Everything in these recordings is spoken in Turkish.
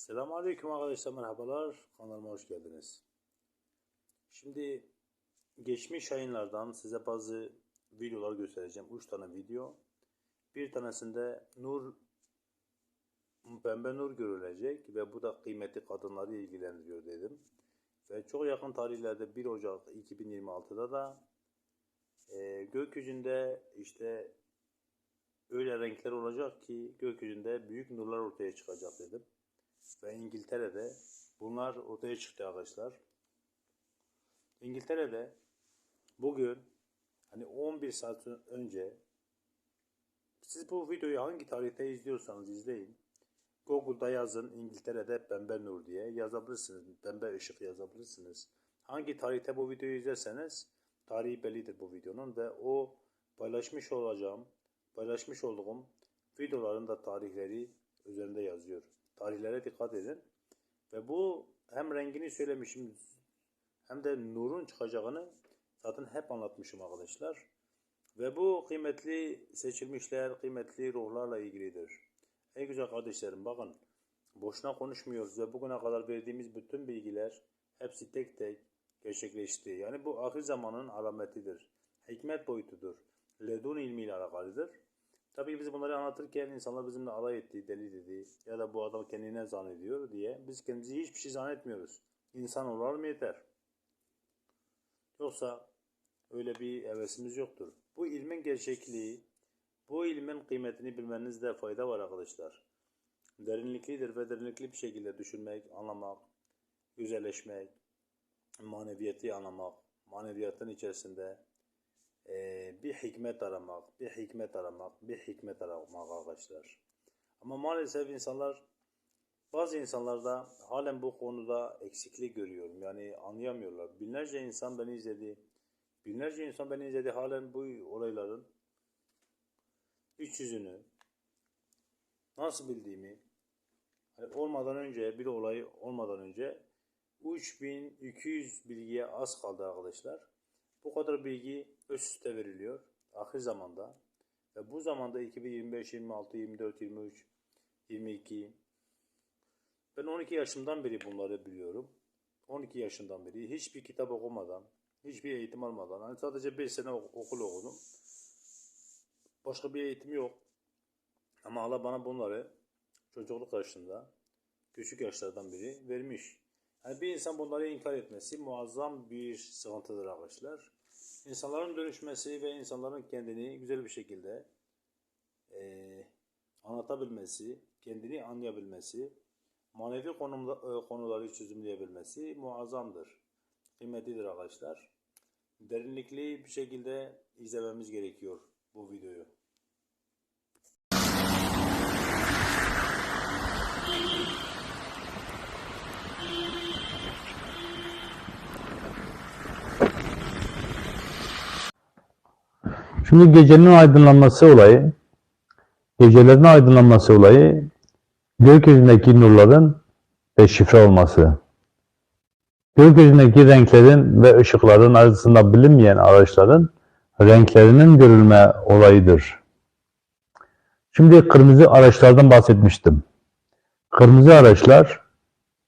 Selamünaleyküm arkadaşlar merhabalar kanalıma hoş geldiniz. Şimdi geçmiş yayınlardan size bazı videolar göstereceğim. 3 tane video. Bir tanesinde nur pembe nur görülecek ve bu da kıymetli kadınları ilgilendiriyor dedim. Ve çok yakın tarihlerde 1 Ocak 2026'da da e, gökyüzünde işte öyle renkler olacak ki gökyüzünde büyük nurlar ortaya çıkacak dedim ve İngiltere'de bunlar ortaya çıktı arkadaşlar. İngiltere'de bugün hani 11 saat önce siz bu videoyu hangi tarihte izliyorsanız izleyin. Google'da yazın İngiltere'de pembe nur diye yazabilirsiniz. Pembe ışık yazabilirsiniz. Hangi tarihte bu videoyu izlerseniz tarihi bellidir bu videonun ve o paylaşmış olacağım, paylaşmış olduğum videoların da tarihleri üzerinde yazıyor. Tarihlere dikkat edin. Ve bu hem rengini söylemişim hem de nurun çıkacağını zaten hep anlatmışım arkadaşlar. Ve bu kıymetli seçilmişler, kıymetli ruhlarla ilgilidir. Ey güzel kardeşlerim bakın boşuna konuşmuyoruz ve bugüne kadar verdiğimiz bütün bilgiler hepsi tek tek gerçekleşti. Yani bu ahir zamanın alametidir. Hikmet boyutudur. Ledun ilmiyle alakalıdır. Tabii biz bunları anlatırken insanlar bizimle alay etti, deli dedi ya da bu adam kendine zannediyor diye biz kendimizi hiçbir şey zannetmiyoruz. İnsan olalım yeter. Yoksa öyle bir hevesimiz yoktur. Bu ilmin gerçekliği, bu ilmin kıymetini bilmenizde fayda var arkadaşlar. Derinliklidir ve derinlikli bir şekilde düşünmek, anlamak, güzelleşmek, maneviyatı anlamak, maneviyatın içerisinde ee, bir hikmet aramak, bir hikmet aramak, bir hikmet aramak arkadaşlar. Ama maalesef insanlar, bazı insanlarda halen bu konuda eksiklik görüyorum. Yani anlayamıyorlar. Binlerce insan beni izledi. Binlerce insan beni izledi. Halen bu olayların iç yüzünü nasıl bildiğimi hani olmadan önce bir olay olmadan önce 3200 bilgiye az kaldı arkadaşlar. Bu kadar bilgi üst üste veriliyor ahir zamanda. Ve bu zamanda 2025, 26, 24, 23, 22 ben 12 yaşımdan beri bunları biliyorum. 12 yaşından beri hiçbir kitap okumadan, hiçbir eğitim almadan, hani sadece 5 sene ok- okul okudum. Başka bir eğitim yok. Ama Allah bana bunları çocukluk yaşında, küçük yaşlardan beri vermiş. Yani bir insan bunları inkar etmesi muazzam bir sıkıntıdır arkadaşlar. İnsanların dönüşmesi ve insanların kendini güzel bir şekilde eee, anlatabilmesi, kendini anlayabilmesi, manevi konumda, e, konuları çözümleyebilmesi muazzamdır. Kıymetlidir arkadaşlar. Derinlikli bir şekilde izlememiz gerekiyor bu videoyu. Şimdi gecenin aydınlanması olayı, gecelerin aydınlanması olayı, gökyüzündeki nurların deşifre olması. Gökyüzündeki renklerin ve ışıkların arasında bilinmeyen araçların renklerinin görülme olayıdır. Şimdi kırmızı araçlardan bahsetmiştim. Kırmızı araçlar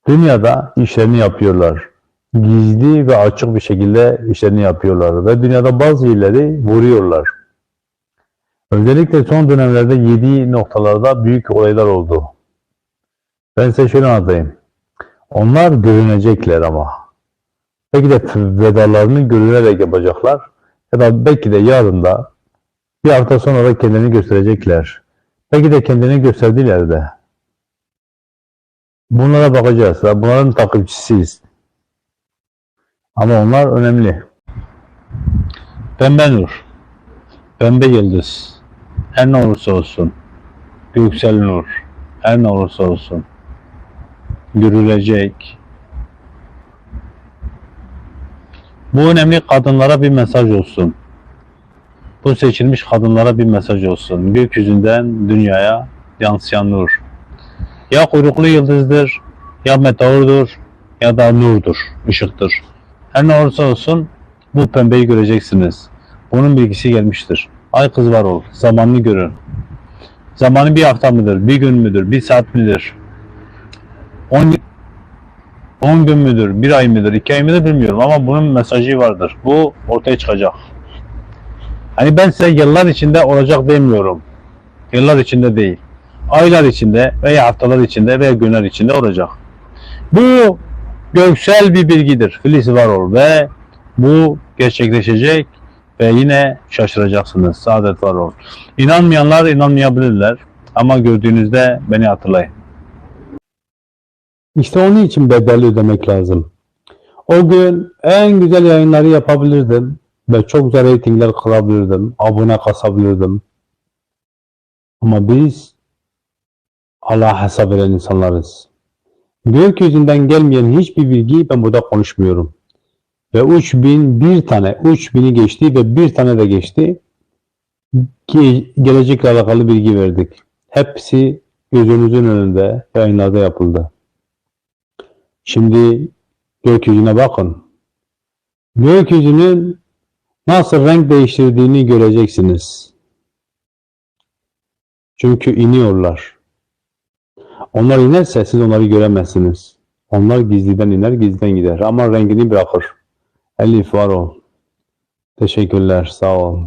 dünyada işlerini yapıyorlar. Gizli ve açık bir şekilde işlerini yapıyorlar ve dünyada bazı yerleri vuruyorlar. Özellikle son dönemlerde yedi noktalarda büyük olaylar oldu. Ben size şöyle anlatayım. Onlar görünecekler ama. Belki de vedalarını görünerek yapacaklar. Ya da belki de yarın da bir hafta sonra da kendini gösterecekler. Belki de kendini gösterdiler de. Bunlara bakacağız. Bunların takipçisiyiz. Ama onlar önemli. Pembe nur, pembe yıldız, her ne olursa olsun, göksel nur, her ne olursa olsun, görülecek. Bu önemli kadınlara bir mesaj olsun. Bu seçilmiş kadınlara bir mesaj olsun. Gökyüzünden dünyaya yansıyan nur. Ya kuyruklu yıldızdır, ya meteordur, ya da nurdur, ışıktır. Her ne olursa olsun bu pembeyi göreceksiniz. Bunun bilgisi gelmiştir. Ay kız var ol, zamanını görün. Zamanı bir hafta mıdır, bir gün müdür, bir saat midir? 10 10 gün müdür, 1 ay mıdır, 2 ay mıdır bilmiyorum ama bunun mesajı vardır. Bu ortaya çıkacak. Hani ben size yıllar içinde olacak demiyorum. Yıllar içinde değil. Aylar içinde veya haftalar içinde veya günler içinde olacak. Bu göksel bir bilgidir. Filiz Varol ve bu gerçekleşecek ve yine şaşıracaksınız. Saadet Varol. İnanmayanlar inanmayabilirler ama gördüğünüzde beni hatırlayın. İşte onun için bedeli ödemek lazım. O gün en güzel yayınları yapabilirdim ve çok güzel reytingler kırabilirdim, abone kasabilirdim. Ama biz Allah'a hesap veren insanlarız. Gökyüzünden gelmeyen hiçbir bilgiyi ben burada konuşmuyorum. Ve 3000 bir tane, 3000'i geçti ve bir tane de geçti. Ki gelecekle alakalı bilgi verdik. Hepsi gözünüzün önünde yayınlarda yapıldı. Şimdi gökyüzüne bakın. Gökyüzünün nasıl renk değiştirdiğini göreceksiniz. Çünkü iniyorlar. Onlar inerse siz onları göremezsiniz. Onlar gizliden iner, gizliden gider. Ama rengini bırakır. Elif var ol. Teşekkürler, sağ ol.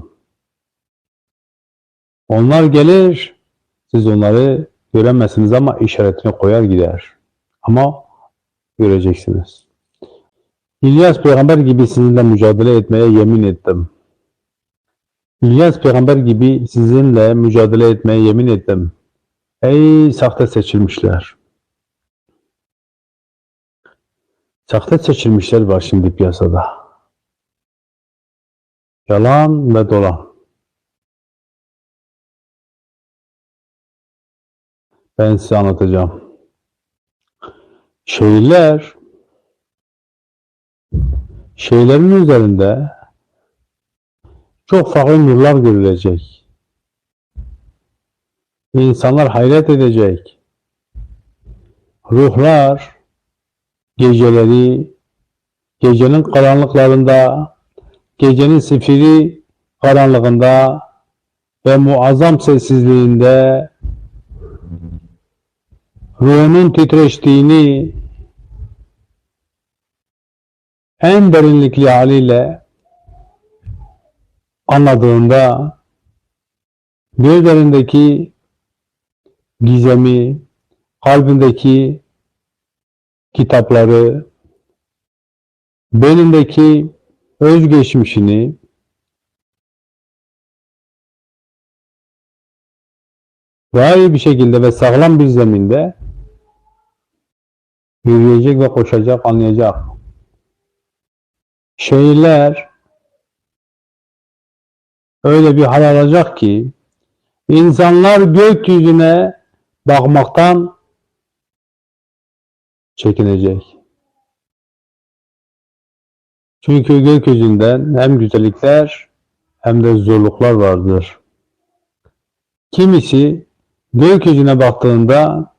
Onlar gelir, siz onları göremezsiniz ama işaretini koyar gider. Ama göreceksiniz. İlyas peygamber gibi sizinle mücadele etmeye yemin ettim. İlyas peygamber gibi sizinle mücadele etmeye yemin ettim. Ey sahte seçilmişler. Sahte seçilmişler var şimdi piyasada. Yalan ve dolan. Ben size anlatacağım. Şehirler şehirlerin üzerinde çok farklı nurlar görülecek. İnsanlar hayret edecek. Ruhlar geceleri gecenin karanlıklarında gecenin sifiri karanlığında ve muazzam sessizliğinde ruhunun titreştiğini en derinlikli haliyle anladığında gözlerindeki gizemi, kalbindeki kitapları, belindeki özgeçmişini daha iyi bir şekilde ve sağlam bir zeminde yürüyecek ve koşacak, anlayacak. Şehirler öyle bir hal alacak ki insanlar gökyüzüne bakmaktan çekinecek. Çünkü gökyüzünden hem güzellikler hem de zorluklar vardır. Kimisi gökyüzüne baktığında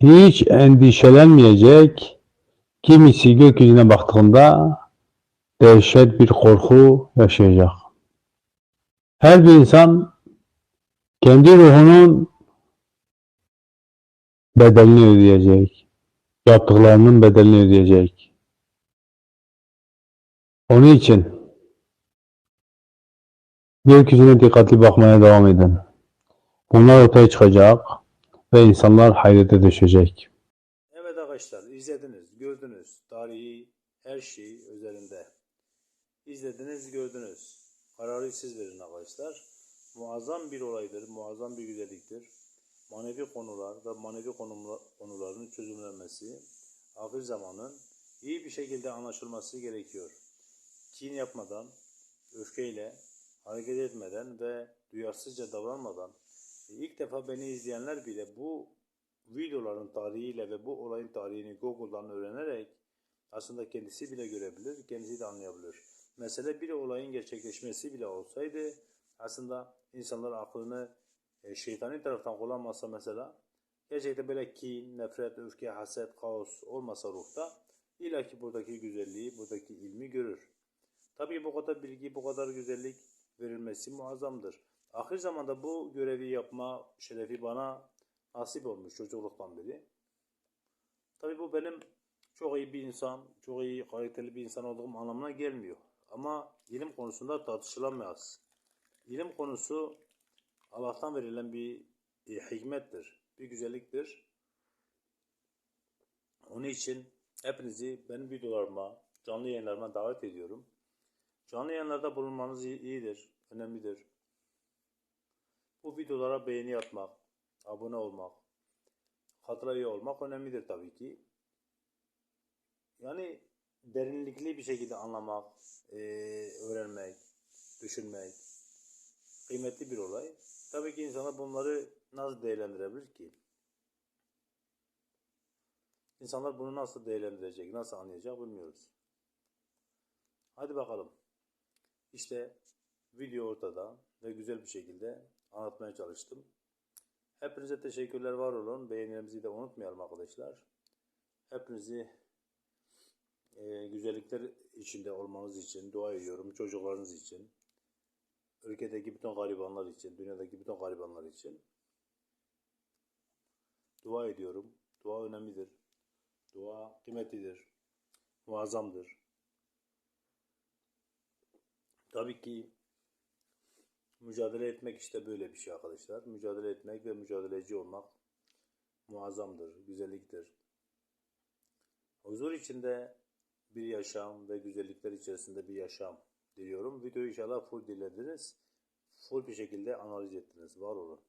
hiç endişelenmeyecek, kimisi gökyüzüne baktığında dehşet bir korku yaşayacak. Her bir insan kendi ruhunun bedelini ödeyecek. Yaptıklarının bedelini ödeyecek. Onun için gökyüzüne dikkatli bakmaya devam edin. Bunlar ortaya çıkacak ve insanlar hayrete düşecek. Evet arkadaşlar izlediniz, gördünüz. Tarihi her şey üzerinde. İzlediniz, gördünüz. Kararı siz verin arkadaşlar. Muazzam bir olaydır, muazzam bir güzelliktir. Manevi konular ve manevi konumla- konuların çözümlenmesi, ahir zamanın iyi bir şekilde anlaşılması gerekiyor. Kin yapmadan, öfkeyle, hareket etmeden ve duyarsızca davranmadan e, ilk defa beni izleyenler bile bu videoların tarihiyle ve bu olayın tarihini Google'dan öğrenerek aslında kendisi bile görebilir, kendisi de anlayabilir. Mesele bir olayın gerçekleşmesi bile olsaydı aslında insanlar aklını e, şeytani taraftan kullanmasa mesela gerçekten böyle kin, nefret, öfke, haset, kaos olmasa ruhta illaki buradaki güzelliği, buradaki ilmi görür. Tabii bu kadar bilgi, bu kadar güzellik verilmesi muazzamdır. Ahir zamanda bu görevi yapma şerefi bana nasip olmuş çocukluktan beri. Tabii bu benim çok iyi bir insan, çok iyi kaliteli bir insan olduğum anlamına gelmiyor. Ama ilim konusunda tartışılamaz. İlim konusu Allah'tan verilen bir e, hikmettir, bir güzelliktir. Onun için hepinizi benim videolarıma, canlı yayınlarıma davet ediyorum. Canlı yayınlarda bulunmanız iyi- iyidir, önemlidir. Bu videolara beğeni atmak, abone olmak, hatıra üye olmak önemlidir tabii ki. Yani derinlikli bir şekilde anlamak, eee, öğrenmek, düşünmek kıymetli bir olay. Tabii ki insanlar bunları nasıl değerlendirebilir ki? İnsanlar bunu nasıl değerlendirecek, nasıl anlayacak bilmiyoruz. Hadi bakalım. İşte video ortada ve güzel bir şekilde anlatmaya çalıştım. Hepinize teşekkürler var olun. Beğenilerimizi de unutmayalım arkadaşlar. Hepinizi e, güzellikler içinde olmanız için dua ediyorum. Çocuklarınız için. Ülkedeki bütün garibanlar için, dünyadaki bütün garibanlar için. Dua ediyorum. Dua önemlidir. Dua kıymetlidir. Muazzamdır. Tabii ki mücadele etmek işte böyle bir şey arkadaşlar. Mücadele etmek ve mücadeleci olmak muazzamdır, güzelliktir. Huzur içinde bir yaşam ve güzellikler içerisinde bir yaşam diliyorum. Videoyu inşallah full dinlediniz. Full bir şekilde analiz ettiniz. Var olun.